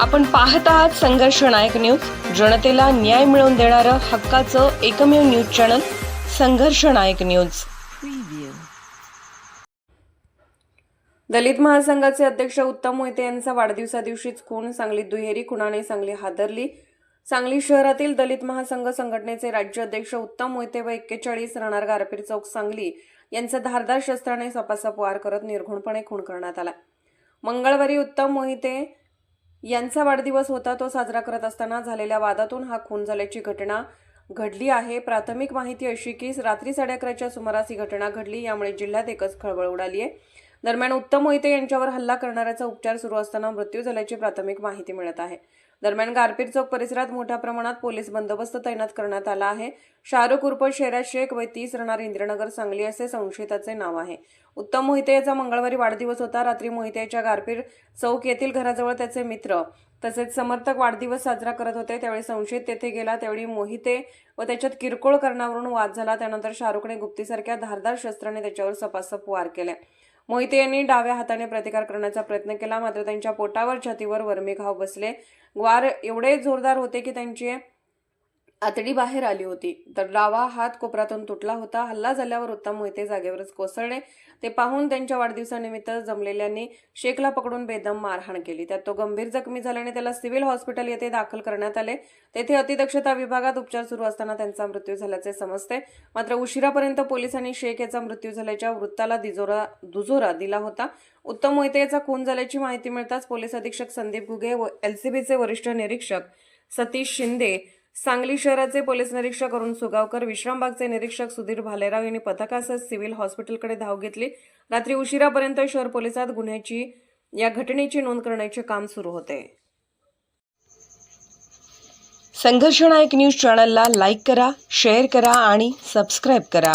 आपण पाहत आहात संघर्ष नायक न्यूज. जनतेला न्याय मिळवून देणारं हक्काचं एकमेव न्यूज चॅनल संघर्ष नायक न्यूज. दलित महासंघाचे अध्यक्ष उत्तम मोहिते यांचा वाढदिवसा दिवशीच खून सांगलीत दुहेरी खुणाने सांगली हादरली. सांगली शहरातील दलित महासंघ संघटनेचे राज्य अध्यक्ष उत्तम मोहिते व एक्केचाळीस राहणार गारपीर चौक सांगली यांचा धारदार शस्त्राने सपासप वार करत निर्घुणपणे खून करण्यात आला. मंगळवारी उत्तम मोहिते यांचा वाढदिवस होता तो साजरा करत असताना झालेल्या वादातून हा खून झाल्याची घटना घडली आहे. प्राथमिक माहिती अशी की रात्री साडे अकराच्या सुमारास ही घटना घडली यामुळे जिल्ह्यात एकच खळबळ उडाली आहे. दरम्यान उत्तम मोहिते यांच्यावर हल्ला करणाऱ्याचा उपचार सुरू असताना मृत्यू झाल्याची प्राथमिक माहिती मिळत आहे. दरम्यान गारपीट चौक परिसरात मोठ्या प्रमाणात पोलीस बंदोबस्त तैनात करण्यात आला आहे. शाहरुख उर्फ शेरा शेख वय तीस राहणार इंद्रनगर सांगली असे संशयिताचे नाव आहे. उत्तम मोहिते याचा मंगळवारी वाढदिवस होता. रात्री मोहितेच्या गारपीर चौक येथील घराजवळ त्याचे मित्र तसेच समर्थक वाढदिवस साजरा करत होते. त्यावेळी संशयित तेथे गेला. त्यावेळी मोहिते व त्याच्यात किरकोळ करण्यावरून वाद झाला. त्यानंतर शाहरुखने गुप्तीसारख्या धारदार शस्त्राने त्याच्यावर सपासप वार केले. मोहिते यांनी डाव्या हाताने प्रतिकार करण्याचा प्रयत्न केला. मात्र त्यांच्या पोटावर छातीवर वर्मी घाव बसले. वार एवढे जोरदार होते की त्यांचे आतडी बाहेर आली होती. तर डावा हात कोपरातून तुटला होता. हल्ला झाल्यावर उत्तम मोहिते जागेवरच कोसळले. ते पाहून त्यांच्या वाढदिवसानिमित्त जमलेल्यांनी शेखला पकडून बेदम मारहाण केली. त्यात तो गंभीर जखमी झाल्याने त्याला सिव्हिल हॉस्पिटल येथे दाखल करण्यात आले. तेथे अतिदक्षता विभागात उपचार सुरू असताना त्यांचा मृत्यू झाल्याचे समजते. मात्र उशिरापर्यंत पोलिसांनी शेख याचा मृत्यू झाल्याच्या वृत्ताला दिजोरा दुजोरा दिला होता. उत्तम मोहिते याचा खून झाल्याची माहिती मिळताच पोलीस अधीक्षक संदीप घुगे व एलसीबीचे वरिष्ठ निरीक्षक सतीश शिंदे सांगली शहराचे पोलीस निरीक्षक अरुण सुगावकर विश्रामबागचे निरीक्षक सुधीर भालेराव यांनी पथकासह सिव्हिल हॉस्पिटलकडे धाव घेतली. रात्री उशिरापर्यंत शहर पोलिसात गुन्ह्याची या घटनेची नोंद करण्याचे काम सुरू होते. संघर्षनायक न्यूज चॅनलला लाईक करा शेअर करा आणि सबस्क्राईब करा.